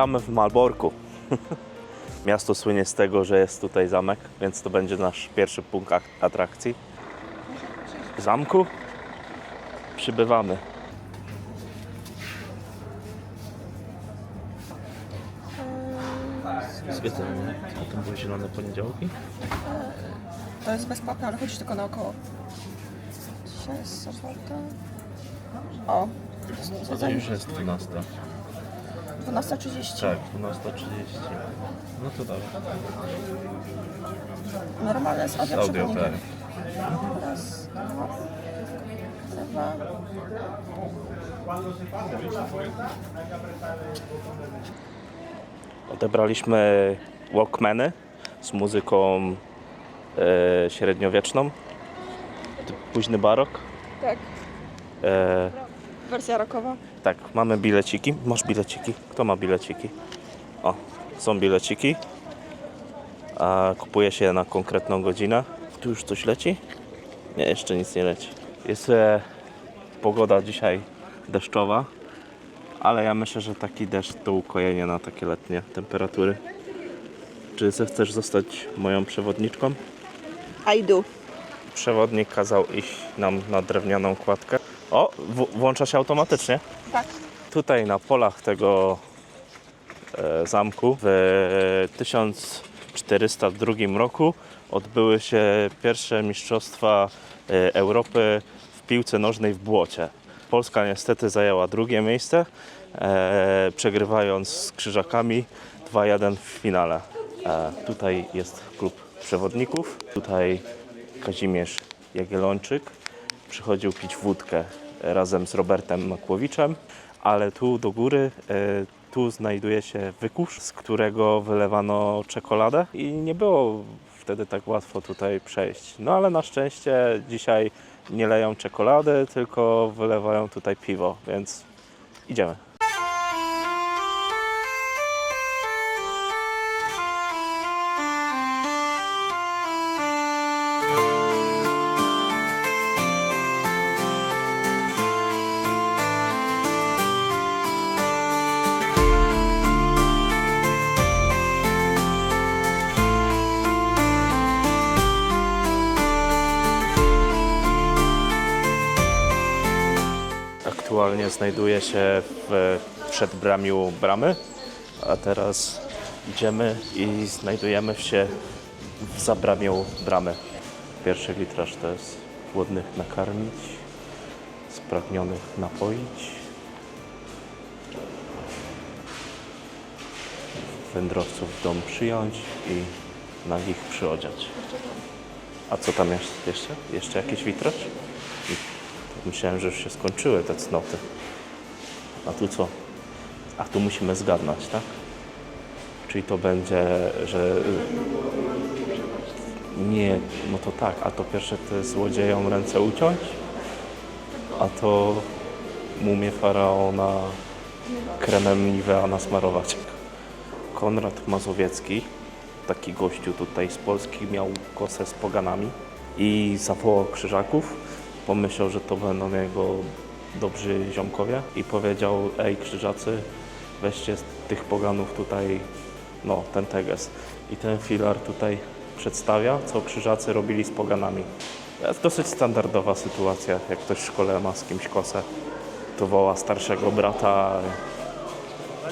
Witamy w Malborku. Miasto słynie z tego, że jest tutaj zamek, więc to będzie nasz pierwszy punkt ak- atrakcji. W zamku przybywamy. Zwiedzenie. A tam były zielone poniedziałki? To jest bezpłatne, ale chodzisz tylko naokoło. Dzisiaj jest sobota. O, To już jest 12. 12.30. Tak, 12.30. No to dobrze. Normalne jest audio Audio, tak. Raz, dwa, dwa. Odebraliśmy Walkmany z muzyką e, średniowieczną. Późny barok. Tak, E, wersja rockowa. Tak, mamy bileciki. Masz bileciki? Kto ma bileciki? O, są bileciki. A kupuje się na konkretną godzinę. Tu już coś leci? Nie, jeszcze nic nie leci. Jest e, pogoda dzisiaj deszczowa, ale ja myślę, że taki deszcz to ukojenie na takie letnie temperatury. Czy chcesz zostać moją przewodniczką? I do. Przewodnik kazał iść nam na drewnianą kładkę. O, włącza się automatycznie. Tak. Tutaj na polach tego e, zamku w 1402 roku odbyły się pierwsze mistrzostwa e, Europy w piłce nożnej w błocie. Polska niestety zajęła drugie miejsce, e, przegrywając z Krzyżakami 2-1 w finale. E, tutaj jest klub przewodników. Tutaj Kazimierz Jagiellończyk przychodził pić wódkę razem z Robertem Makłowiczem, ale tu do góry, e, tu znajduje się wykurz, z którego wylewano czekoladę i nie było wtedy tak łatwo tutaj przejść. No ale na szczęście dzisiaj nie leją czekolady, tylko wylewają tutaj piwo, więc idziemy. Aktualnie znajduję się w przedbramiu bramy, a teraz idziemy i znajdujemy się w zabramiu bramy. Pierwszy witraż to jest głodnych nakarmić, spragnionych napoić, wędrowców w dom przyjąć i nagich przyodziać. A co tam jest jeszcze? Jeszcze jakiś witraż? Myślałem, że już się skończyły te cnoty. A tu co? A tu musimy zgadnąć, tak? Czyli to będzie, że... Nie, no to tak, a to pierwsze jest złodziejom ręce uciąć, a to mumię faraona kremem Nivea nasmarować. Konrad Mazowiecki, taki gościu tutaj z Polski, miał kosę z poganami i zawołał krzyżaków. Pomyślał, że to będą jego dobrzy ziomkowie i powiedział, ej krzyżacy, weźcie z tych poganów tutaj, no, ten teges. I ten filar tutaj przedstawia, co krzyżacy robili z poganami. To jest dosyć standardowa sytuacja, jak ktoś w szkole ma z kimś kosę, to woła starszego brata,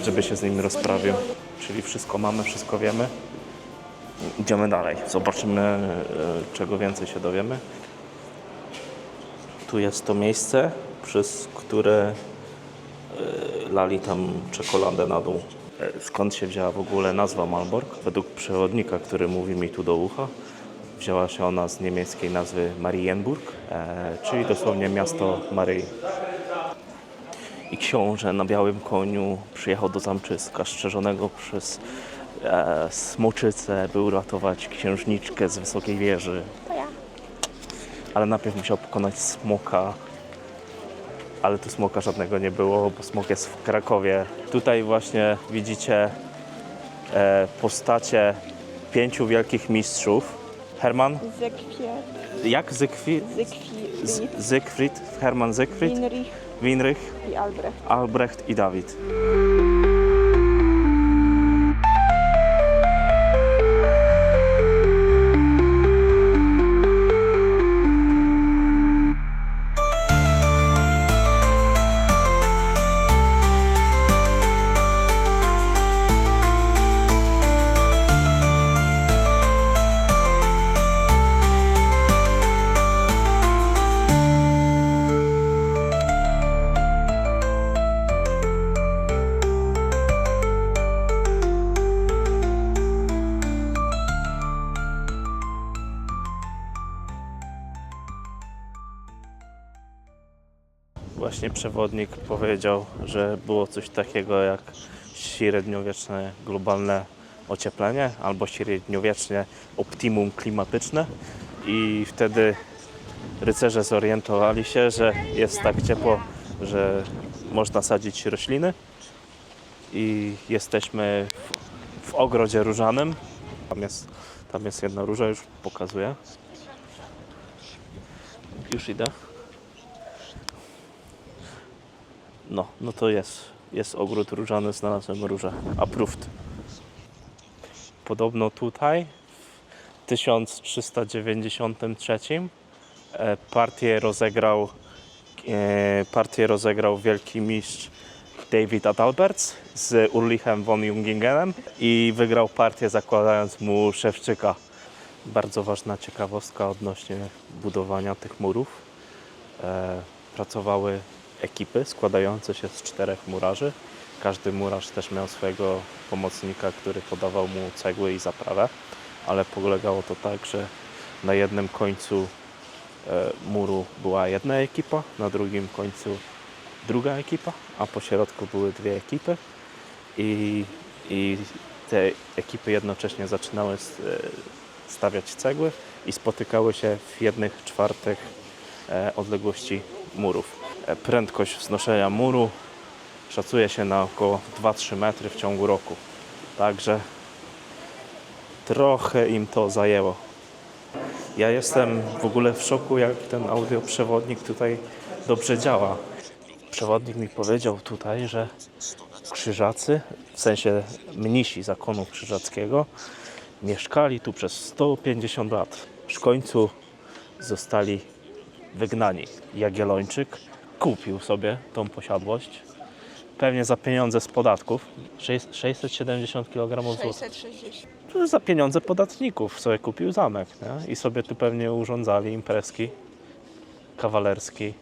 żeby się z nim rozprawił. Czyli wszystko mamy, wszystko wiemy. Idziemy dalej. Zobaczymy, e, czego więcej się dowiemy. Tu jest to miejsce, przez które e, lali tam czekoladę na dół. E, Skąd się wzięła w ogóle nazwa Malbork? Według przewodnika, który mówi mi tu do ucha, wzięła się ona z niemieckiej nazwy Marienburg, e, czyli dosłownie miasto Maryi. I książę na białym koniu przyjechał do zamczyska strzeżonego przez e, smoczycę, by uratować księżniczkę z wysokiej wieży. Ale najpierw musiał pokonać smoka. Ale tu smoka żadnego nie było, bo smok jest w Krakowie. Tutaj właśnie widzicie e, postacie pięciu wielkich mistrzów. Herman, Zekwiat, jak Zygfried? Zygfried, Herman Zygfried, Winrich Winrich, i Albrecht. Albrecht i Dawid. Właśnie przewodnik powiedział, że było coś takiego jak średniowieczne globalne ocieplenie albo średniowieczne optimum klimatyczne i wtedy rycerze zorientowali się, że jest tak ciepło, że można sadzić rośliny i jesteśmy w, w ogrodzie różanym. Tam jest, tam jest jedna róża, już pokazuję. Już idę. No, no to jest. Jest ogród różany, znalazłem różę. Approved. Podobno tutaj w 1393 e, partię rozegrał e, partię rozegrał wielki mistrz David Adalberts z Urlichem von Jungingenem i wygrał partię zakładając mu Szewczyka. Bardzo ważna ciekawostka odnośnie budowania tych murów. E, pracowały ekipy składające się z czterech murarzy. Każdy murarz też miał swojego pomocnika, który podawał mu cegły i zaprawę, ale polegało to tak, że na jednym końcu e, muru była jedna ekipa, na drugim końcu druga ekipa, a po środku były dwie ekipy i, i te ekipy jednocześnie zaczynały e, stawiać cegły i spotykały się w jednych czwartych e, odległości murów. E, Prędkość wznoszenia muru szacuje się na około 2-3 metry w ciągu roku. Także trochę im to zajęło. Ja jestem w ogóle w szoku, jak ten audioprzewodnik tutaj dobrze działa. Przewodnik mi powiedział tutaj, że krzyżacy, w sensie mnisi zakonu krzyżackiego, mieszkali tu przez 150 lat. W końcu zostali wygnani. Jagiellończyk kupił sobie tą posiadłość, pewnie za pieniądze z podatków, Sześć- 670 kg złota. 660. To za pieniądze podatników sobie kupił zamek nie? i sobie tu pewnie urządzali imprezki kawalerski